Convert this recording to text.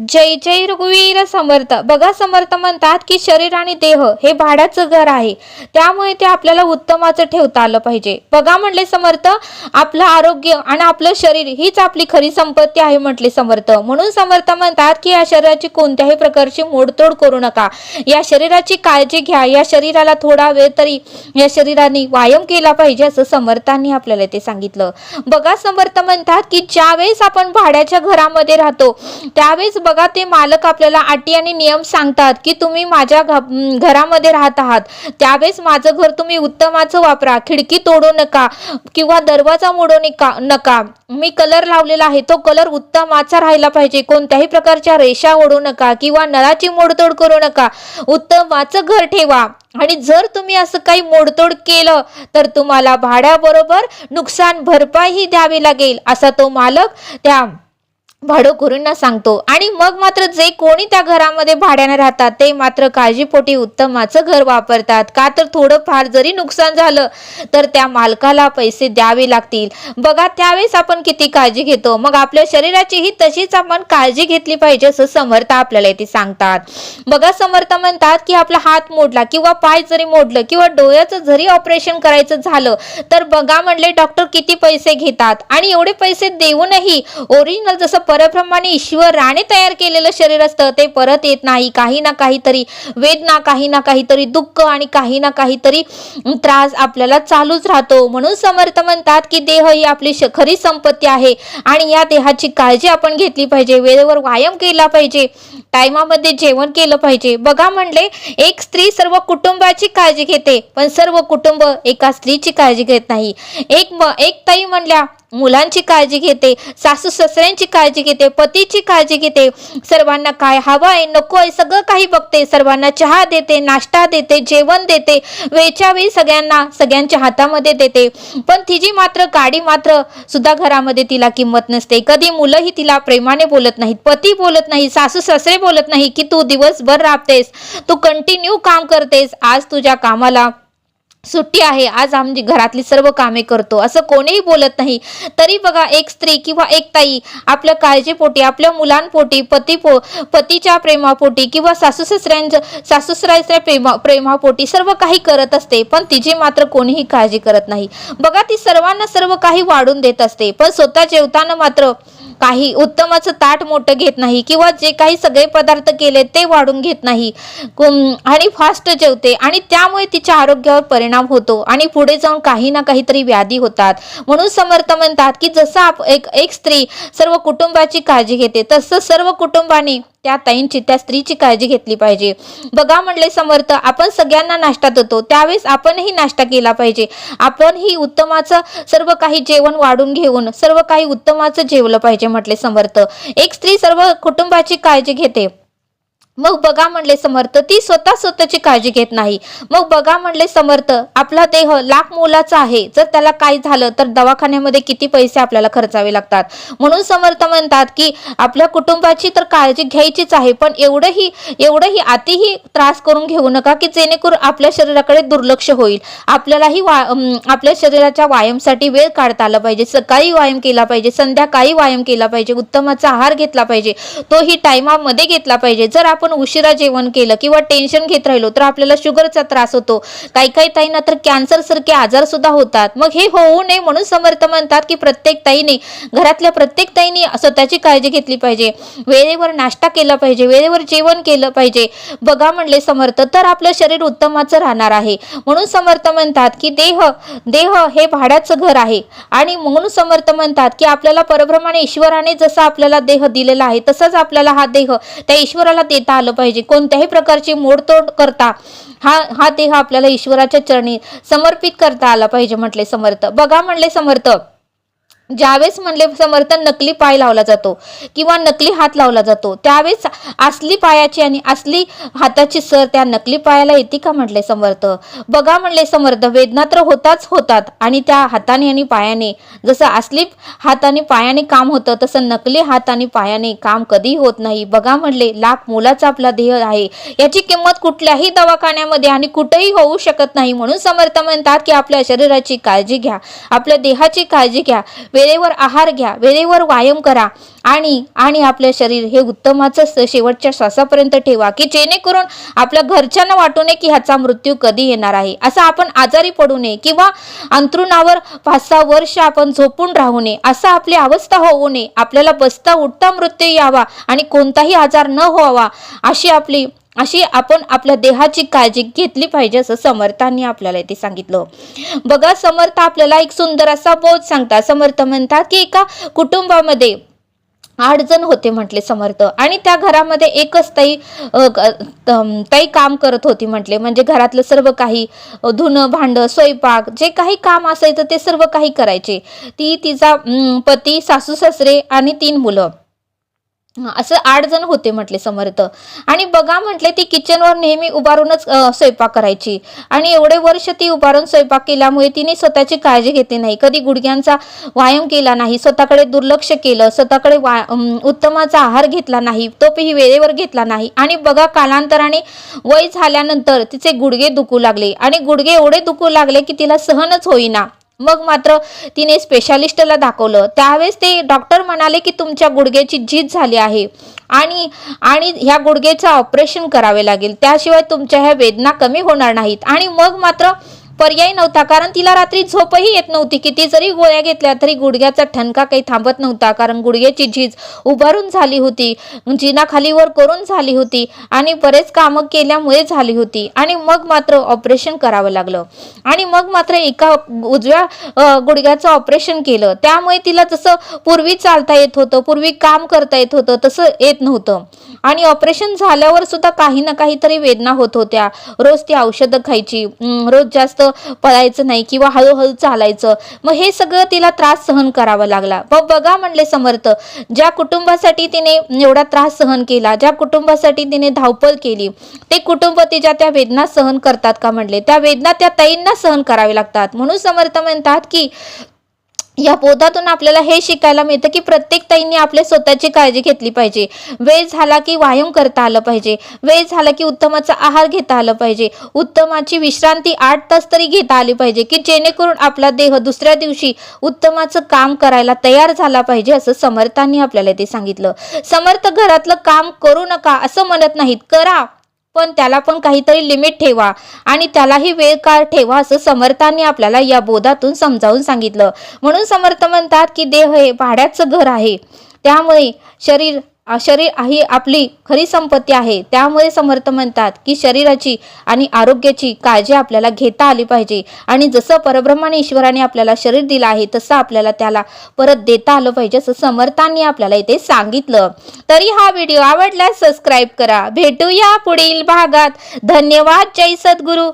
जय जय रघुवीर समर्थ. बघा समर्थ म्हणतात की शरीर आणि देह हे भाड्याचं घर आहे. त्यामुळे ते आपल्याला उत्तमाचं ठेवता आलं पाहिजे. बघा म्हणले समर्थ आपलं आरोग्य आणि आपलं शरीर हीच आपली खरी संपत्ती आहे म्हटले समर्थ. म्हणून समर्थ म्हणतात की या शरीराची कोणत्याही प्रकारची मोडतोड करू नका. या शरीराची काळजी घ्या. या शरीराला थोडा वेळ तरी या शरीराने व्यायाम केला पाहिजे असं समर्थांनी आपल्याला ते सांगितलं. बघा समर्थ म्हणतात की ज्यावेळेस आपण भाड्याच्या घरामध्ये राहतो त्यावेळेस बघा ते मालक आपल्याला अटी आणि नियम सांगतात की तुम्ही माझ्या घरामध्ये राहत आहात. त्यावेळेस माझं घर तुम्ही उत्तमाचं वापरा. खिडकी तोडू नका किंवा दरवाजा मोडू नका नका. मी कलर लावलेला आहे. तो कलर उत्तमाचा राहिला पाहिजे. कोणत्याही प्रकारच्या रेषा ओढू नका किंवा नळाची मोडतोड करू नका. उत्तमाचं घर ठेवा. आणि जर तुम्ही असं काही मोडतोड केलं तर तुम्हाला भाड्याबरोबर नुकसान भरपाईही द्यावी लागेल असा तो मालक त्या भाडोखोरींना सांगतो. आणि मग मात्र जे कोणी त्या घरामध्ये भाड्याने राहतात ते मात्र काळजीपोटी उत्तमाचं घर वापरतात. का तर थोडं फार जरी नुकसान झालं तर त्या मालकाला पैसे द्यावे लागतील. बघा त्यावेळेस आपण किती काळजी घेतो. मग आपल्या शरीराचीही तशीच आपण काळजी घेतली पाहिजे असं समर्थ आपल्याला इथे सांगतात. बघा समर्थ म्हणतात की आपला हात मोडला किंवा पाय जरी मोडलं किंवा डोळ्याचं जरी ऑपरेशन करायचं झालं तर बघा म्हणले डॉक्टर किती पैसे घेतात. आणि एवढे पैसे देऊनही ओरिजिनल जसं परप्रमाणे ईश्वराने तयार केलेलं शरीर असतं ते परत येत नाही. काही ना काहीतरी वेदना काही ना काहीतरी दुःख आणि काही ना काहीतरी त्रास आपल्याला चालूच राहतो. म्हणून समर्थ म्हणतात की देह ही आपली श- खरी संपत्ती आहे आणि या देहाची काळजी आपण घेतली पाहिजे. वेळेवर व्यायाम केला पाहिजे. टायमामध्ये जेवण केलं पाहिजे. बघा म्हणले एक स्त्री सर्व कुटुंबाची काळजी घेते पण सर्व कुटुंब एका स्त्रीची काळजी घेत नाही. एक म एक ताई म्हणल्या मुलांची काळजी घेते सासू सासऱ्यांची काळजी घेते पतीची काळजी घेते. सर्वांना काय हवं आहे नको आहे सगळं काही बघते. सर्वांना चहा देते नाश्ता देते जेवण देते. वेळच्या वेळी सगळ्यांना सगळ्यांच्या हातामध्ये देते. पण तिची मात्र गाडी मात्र सुद्धा घरामध्ये तिला किंमत नसते. कधी मुलंही तिला प्रेमाने बोलत नाहीत पती बोलत नाही सासू सासरे बोलत नाही की तू दिवसभर राबतेस तू कंटिन्यू काम करतेस आज तुझ्या कामाला सुट्टी आहे. आज आमची घरातली सर्व कामे करतो. असं कोणीही बोलत नाही. तरी बघा एक स्त्री किंवा एक ताई आपल्या काळजीपोटी आपल्या मुलांपोटी पती पो पतीच्या प्रेमापोटी किंवा सासू सासऱ्यांच्या सासू सासऱ्याच्या प्रेमा प्रेमापोटी सर्व काही करत असते. पण तिची मात्र कोणीही काळजी करत नाही. बघा ती सर्वांना सर्व काही वाढून देत असते. पण स्वतः जेवताना मात्र काही उत्तमाचं ताट मोठं घेत नाही किंवा जे काही सगळे पदार्थ केले ते वाढून घेत नाही. आणि फास्ट जेवते. आणि त्यामुळे तिच्या आरोग्यावर परिणाम होतो. आणि पुढे जाऊन काही ना काहीतरी व्याधी होतात. म्हणून समर्थ म्हणतात की जसं आप एक एक स्त्री सर्व कुटुंबाची काळजी घेते तसं सर्व कुटुंबाने त्या ताईंची त्या स्त्रीची काळजी घेतली पाहिजे. बघा म्हणले समर्थ आपण सगळ्यांना नाश्ता देतो त्यावेळेस आपणही नाश्ता केला पाहिजे. आपणही उत्तमाचं सर्व काही जेवण वाढून घेऊन सर्व काही उत्तमाचं जेवलं पाहिजे म्हटले समर्थ. एक स्त्री सर्व कुटुंबाची काळजी घेते. मग बघा म्हणले समर्थ ती स्वतः स्वतःची काळजी घेत नाही. मग बघा म्हणले समर्थ आपला देह लाख मोलाचा आहे. जर त्याला काय झालं तर दवाखान्यामध्ये किती पैसे आपल्याला खर्चावे लागतात? म्हणून समर्थ म्हणतात की आपल्या कुटुंबाची तर काळजी घ्यायचीच आहे पण एवढंही एवढंही अतिही त्रास करून घेऊ नका की जेणेकरून आपल्या शरीराकडे दुर्लक्ष होईल. आपल्यालाही वा आपल्या शरीराच्या व्यायामसाठी वेळ काढता आला पाहिजे. सकाळी व्यायाम केला पाहिजे संध्याकाळी व्यायाम केला पाहिजे उत्तमाचा आहार घेतला पाहिजे तोही टायमामध्ये घेतला पाहिजे. जर आपण आपण उशिरा जेवण केलं किंवा टेन्शन घेत राहिलो तर आपल्याला शुगरचा त्रास होतो. काही काही ताईंना तर कॅन्सर सारखे आजार सुद्धा होतात. मग हे होऊ नये म्हणून समर्थ म्हणतात की प्रत्येक ताईने घरातल्या प्रत्येक ताईने स्वतःची काळजी घेतली पाहिजे. वेळेवर नाश्ता केला पाहिजे वेळेवर जेवण केलं पाहिजे. बघा म्हणले समर्थ तर आपलं शरीर उत्तमाचं राहणार आहे. म्हणून समर्थ म्हणतात की देह देह हे भाड्याचं घर आहे. आणि म्हणून समर्थ म्हणतात की आपल्याला परभ्रमाने ईश्वराने जसा आपल्याला देह दिलेला आहे तसाच आपल्याला हा देह त्या ईश्वराला देता आलं पाहिजे. कोणत्याही प्रकारची मोडतोड करता हा हा देह आपल्याला ईश्वराच्या चरणी समर्पित करता आला पाहिजे म्हटले समर्थ. बघा म्हणले समर्थ. ज्यावेळेस म्हणले समर्थ नकली पाय लावला जातो किंवा नकली हात लावला जातो त्यावेळेस असली पायाची आणि असली हाताची सर त्या नकली पायाला येते का? म्हटले समर्थ. बघा म्हणले समर्थ वेदना तर होताच होतात आणि त्या हाताने आणि पायाने जसं असली हात आणि पायाने काम होतं तसं नकली हात आणि पायाने काम कधी होत नाही. बघा म्हणले लाख मोलाचा आपला देह आहे याची किंमत कुठल्याही दवाखान्यामध्ये आणि कुठेही होऊ शकत नाही. म्हणून समर्थ म्हणतात की आपल्या शरीराची काळजी घ्या आपल्या देहाची काळजी घ्या वेळेवर आहार घ्या वेळेवर व्यायाम करा आणि आणि आपलं शरीर हे उत्तमाचं शेवटच्या श्वासापर्यंत ठेवा की जेणेकरून आपल्या घरच्यांना वाटू नये की ह्याचा मृत्यू कधी येणार आहे. असं आपण आजारी पडू नये किंवा अंथरुणावर पाच सहा वर्ष आपण झोपून राहू नये. असं आपली अवस्था होऊ नये. आपल्याला बसता उठता मृत्यू यावा आणि कोणताही आजार न व्हावा अशी आपली अशी आपण आपल्या देहाची काळजी घेतली पाहिजे असं समर्थांनी आपल्याला इथे सांगितलं. बघा समर्थ आपल्याला एक सुंदर असा बोध सांगतात. समर्थ म्हणतात की एका कुटुंबामध्ये आठ जण होते म्हटले समर्थ. आणि त्या घरामध्ये एकच ताई ग- ताई काम करत होती म्हटले. म्हणजे घरातलं सर्व काही धुणं भांडं स्वयंपाक जे काही काम असायचं ते सर्व काही करायचे. ती तिचा पती सासू सासरे आणि तीन मुलं. असं आठ जण होते म्हटले समर्थ. आणि बघा म्हटले ती किचनवर नेहमी उभारूनच स्वयंपाक करायची. आणि एवढे वर्ष ती उभारून स्वयंपाक केल्यामुळे तिने स्वतःची काळजी घेतली नाही. कधी गुडघ्यांचा व्यायाम केला नाही स्वतःकडे दुर्लक्ष केलं स्वतःकडे वा उत्तमाचा आहार घेतला नाही तोपही वेळेवर घेतला नाही. आणि बघा कालांतराने वय झाल्यानंतर तिचे गुडघे दुखू लागले. आणि गुडघे एवढे दुखू लागले की तिला सहनच होईना. मग मात्र तिने स्पेशालिस्टला दाखवलं. त्यावेळेस ते डॉक्टर म्हणाले की तुमच्या गुडघ्याची झीज झाली आहे आणि आणि ह्या गुडघ्याचं ऑपरेशन करावे लागेल. त्याशिवाय तुमच्या ह्या वेदना कमी होणार नाहीत. आणि मग मात्र पर्याय नव्हता. कारण तिला रात्री झोपही येत नव्हती. किती जरी गोळ्या घेतल्या तरी गुडघ्याचा ठणका काही थांबत नव्हता. कारण गुडघ्याची झीज उभारून झाली होती. जिना खालीवर करून झाली होती आणि बरेच कामं केल्यामुळे झाली होती. आणि मग मात्र ऑपरेशन करावं लागलं. आणि मग मात्र एका उजव्या गुडघ्याचं ऑपरेशन केलं. त्यामुळे तिला जसं पूर्वी चालता येत होतं पूर्वी काम करता येत होतं तसं येत नव्हतं. आणि ऑपरेशन झाल्यावर सुद्धा काही ना काहीतरी वेदना होत होत्या. रोज ती औषधं खायची. रोज जास्त पळायचं नाही किंवा हळूहळू चालायचं. मग हे सगळं तिला त्रास सहन करावा लागला. मग बघा म्हणले समर्थ ज्या कुटुंबासाठी तिने एवढा त्रास सहन केला ज्या कुटुंबासाठी तिने धावपळ केली ते कुटुंब तिच्या त्या वेदना सहन करतात का म्हणले? त्या वेदना त्या ताईंना सहन करावे लागतात. म्हणून समर्थ म्हणतात की या बोधातून आपल्याला हे शिकायला मिळतं की प्रत्येक ताईंनी आपल्या स्वतःची काळजी घेतली पाहिजे. वेळ झाला की व्यायाम करता आलं पाहिजे. वेळ झाला की उत्तमाचा आहार घेता आलं पाहिजे. उत्तमाची विश्रांती आठ तास तरी घेता आली पाहिजे की जेणेकरून आपला देह दुसऱ्या दिवशी उत्तमाचं काम करायला तयार झाला पाहिजे असं समर्थांनी आपल्याला ते सांगितलं. समर्थ घरातलं काम करू नका असं म्हणत नाहीत. करा. पण त्याला पण काहीतरी लिमिट ठेवा. आणि त्यालाही वेळ काळ ठेवा असं समर्थांनी आपल्याला या बोधातून समजावून सांगितलं. म्हणून समर्थ म्हणतात की देह हे भाड्याचं घर आहे. त्यामुळे शरीर शरीर ही आपली खरी संपत्ती आहे. त्यामुळे समर्थ म्हणतात की शरीराची आणि आरोग्याची काळजी आपल्याला घेता आली पाहिजे. आणि जसं परब्रह्माने ईश्वराने आपल्याला शरीर दिलं आहे तसं आपल्याला त्याला परत देता आलं पाहिजे असं समर्थांनी आपल्याला इथे सांगितलं. तरी हा व्हिडिओ आवडल्यास सबस्क्राईब करा. भेटूया पुढील भागात. धन्यवाद. जय सद्गुरू.